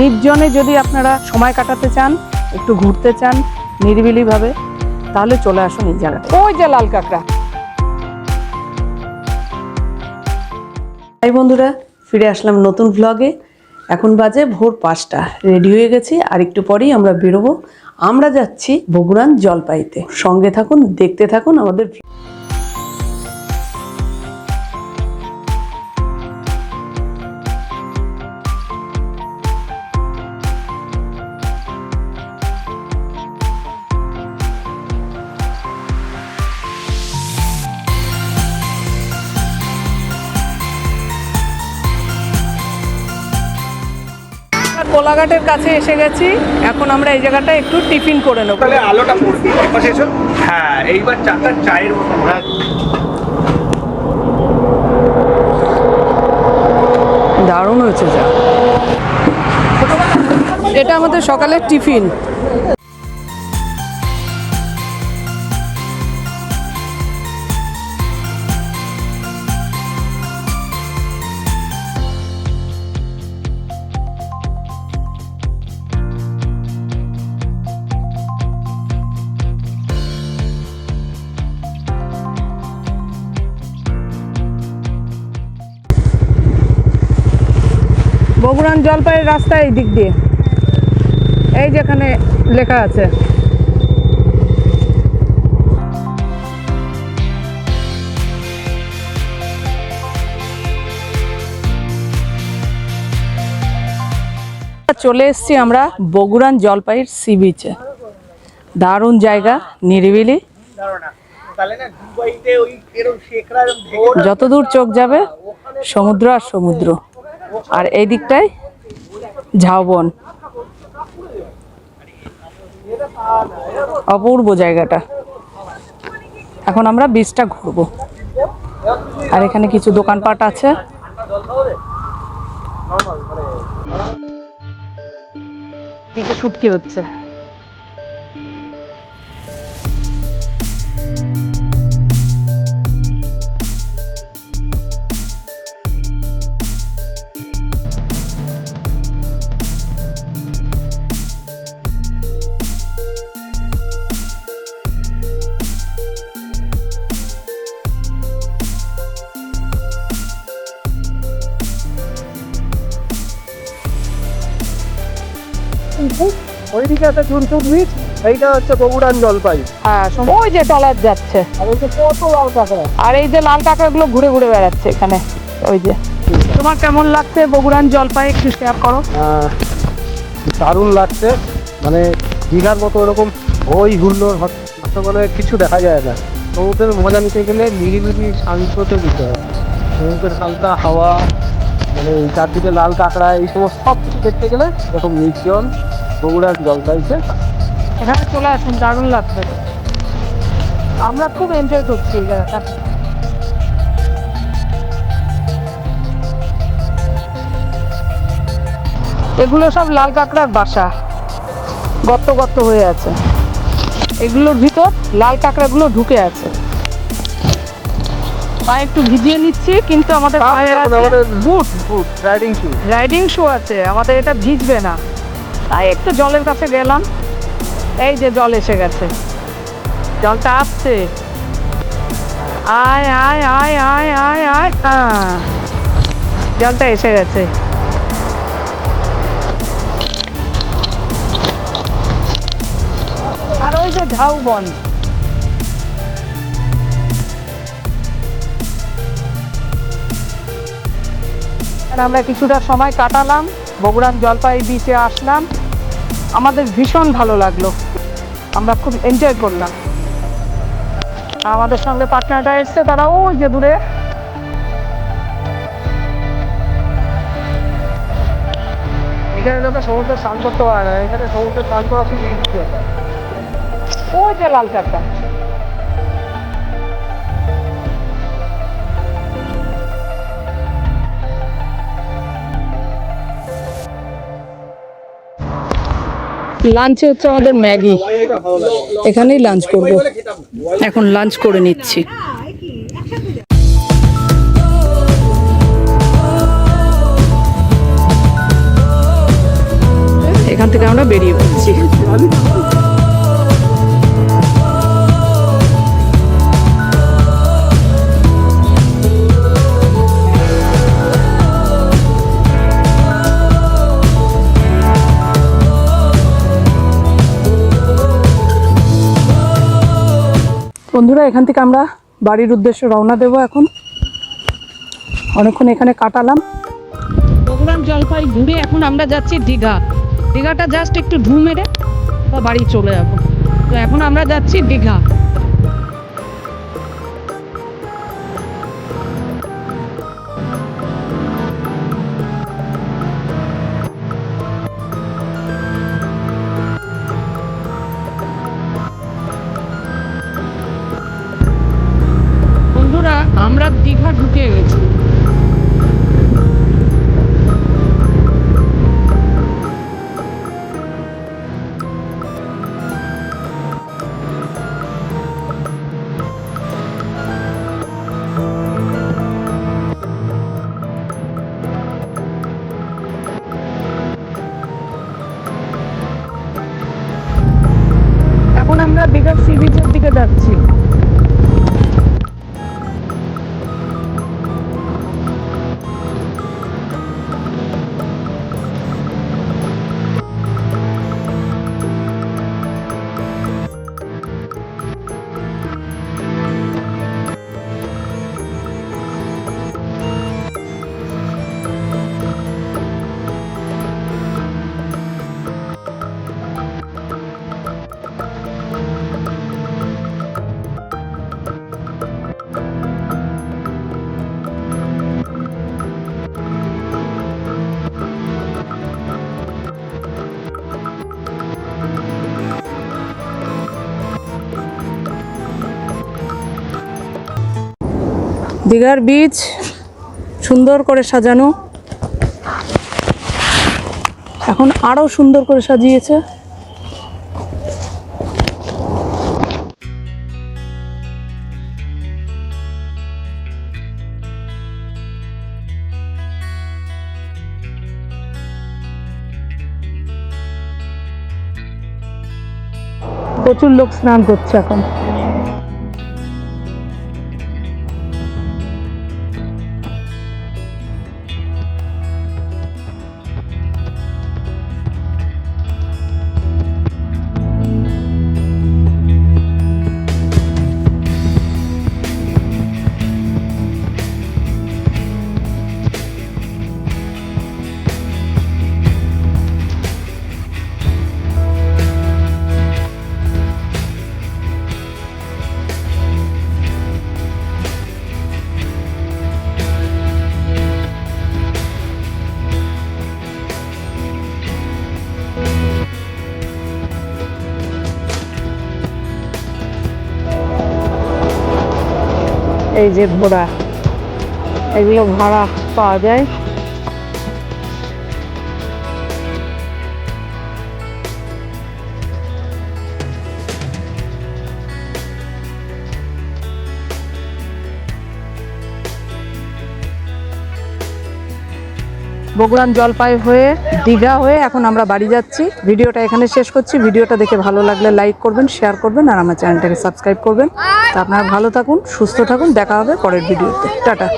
নির্জনে যদি আপনারা সময় কাটাতে চান একটু ঘুরতে চান নিরিবিলিভাবে তাহলে চলে আসুন এই জায়গাটা ওই যে লাল কাঁকড়া। তাই বন্ধুরা ফিরে আসলাম নতুন ভ্লগে এখন বাজে ভোর পাঁচটা। রেডি হয়ে গেছি আর একটু পরেই আমরা বেরোবো। আমরা যাচ্ছি বগুড়ান জলপাইতে। সঙ্গে থাকুন দেখতে থাকুন আমাদের কোলাঘাটের কাছে এসে গেছি। এখন আমরা এই জায়গাটা একটু টিফিন করে নেব। তাহলে আলোটা পড়বে। হ্যাঁ এইবার চাটা চায়ের হ্যাঁ দারুণ হয়েছে যা। এটা আমাদের সকালের টিফিন। বগুড়ান জলপাইয়ের রাস্তা এই দিক দিয়ে। এই যেখানে লেখা আছে। চলে এসছি আমরা বগুড়ান জলপাইয়ের সি বিচে দারুণ জায়গা, নিরিবিলি। যতদূর চোখ যাবে, সমুদ্র আর সমুদ্র। আর এই দিকটায় ঝাউবন। অপূর্ব জায়গাটা। এখন আমরা বীজটা ঘুরবো। আর এখানে কিছু দোকানপাট আছে। দিকে শুটকি হচ্ছে। ওইদিকে একটা চুনচুন বীজ এইটা হচ্ছে বগুড়ান জলপাই হ্যাঁ ওই যে টলার যাচ্ছে। আর ওই যে কত লাল কাঁকড়া আর এই যে লাল কাঁকড়াগুলো ঘুরে ঘুরে বেড়াচ্ছে এখানে ওই যে। তোমার কেমন লাগছে বগুড়ান জলপাই একটু শেয়ার করো? দারুণ লাগছে। মানে দীঘার মতো এরকম ওই হুল্লোর মানে কিছু দেখা যায় না। সমুদ্রের মজা নিতে গেলে নিরিবিলি শান্ততে দিতে হয়। সমুদ্রের হালকা হাওয়া মানে চারদিকে লাল কাঁকড়া এই সমস্ত সব কিছু দেখতে গেলে এরকম নির্জন বগুড়ার জলপাইছে এখানে চলে আসুন দারুণ লাগবে। আমরা খুব এনজয় করছি এই জায়গাটা। এগুলো সব লাল কাঁকড়ার বাসা। গর্ত গর্ত হয়ে আছে। এগুলোর ভিতর লাল কাঁকড়াগুলো ঢুকে আছে। পা একটু ভিজিয়ে নিচ্ছি কিন্তু আমাদের পায়ে বুট বুট রাইডিং শু রাইডিং শু আছে আমাদের এটা ভিজবে না। তাই একটু জলের কাছে গেলাম। এই যে জল এসে গেছে। জলটা আসছে। আয় আয় আয় আয় আয় আয়। আহ। জলটা এসে গেছে। আর ওই যে ঝাউবন আমরা কিছুটা সময় কাটালাম। বগুড়ান জলপাই বিচে আসলাম। আমাদের ভীষণ ভালো লাগল। আমরা খুব এনজয় করলাম। আমাদের সঙ্গে পার্টনারটা এসছে তারা ওই যে দূরে। এখানে যখন সমুদ্রে স্নান করতে হয় না এখানে সমুদ্রে স্নান করা খুব ওই যে লাল চারটা লাঞ্চে হচ্ছে আমাদের ম্যাগি। এখানেই লাঞ্চ করব। এখন লাঞ্চ করে নিচ্ছি। এখান থেকে আমরা বেরিয়ে পড়ছি। বন্ধুরা, এখান থেকে আমরা বাড়ির উদ্দেশ্যে রওনা দেব এখন। অনেকক্ষণ এখানে কাটালাম। বগুড়াম জলপাই ঘুরে এখন আমরা যাচ্ছি দীঘা। দীঘাটা জাস্ট একটু ঢু মেরে বাড়ি চলে যাব। তো এখন আমরা যাচ্ছি দীঘা। গেছি। এখন আমরা দীঘার সি বিচের দিকে যাচ্ছি। দীঘার বীজ সুন্দর করে সাজানো। এখন আরও সুন্দর করে সাজিয়েছে। প্রচুর লোক স্নান করছে এখন। এই যে ঘোড়া এগুলো ভাড়া পাওয়া যায়। বগুড়ান জলপাই হয়ে, দীঘা হয়ে এখন আমরা বাড়ি যাচ্ছি। ভিডিওটা এখানে শেষ করছি। ভিডিওটা দেখে ভালো লাগলে লাইক করবেন শেয়ার করবেন আর আমার চ্যানেলটাকে সাবস্ক্রাইব করবেন। তা আপনারা ভালো থাকুন, সুস্থ থাকুন। দেখা হবে পরের ভিডিওতে। টাটা।